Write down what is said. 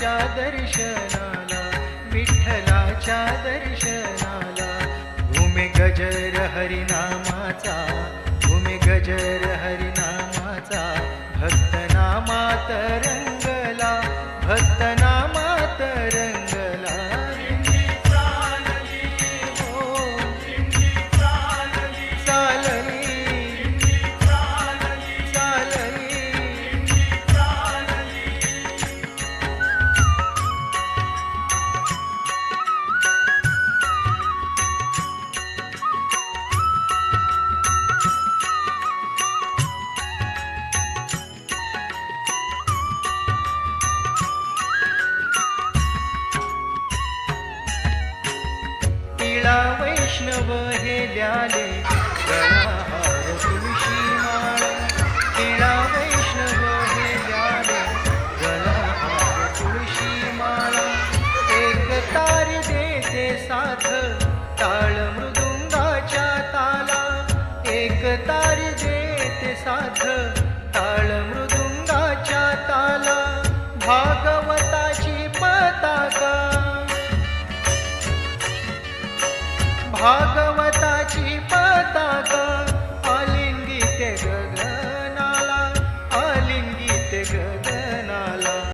विठ्ठलाच्या दर्शनाला विठ्ठलाच्या दर्शनाला. भूमि गजर हरिनामाचा भूमि गजर हरिनामाचा भक्तनामात रंगला भक्तना तिळा वैष्णव हे ल्याले गळाहार तुळशी माळ वैष्णव हे ल्याले गळाहार तुळशी माळ एक तार देते साथ. टाळ मृदुंगाच्या ताला एक तार देते साथ. टाळ मृदुंगाच्या ताला भागवताची भागवताची पताका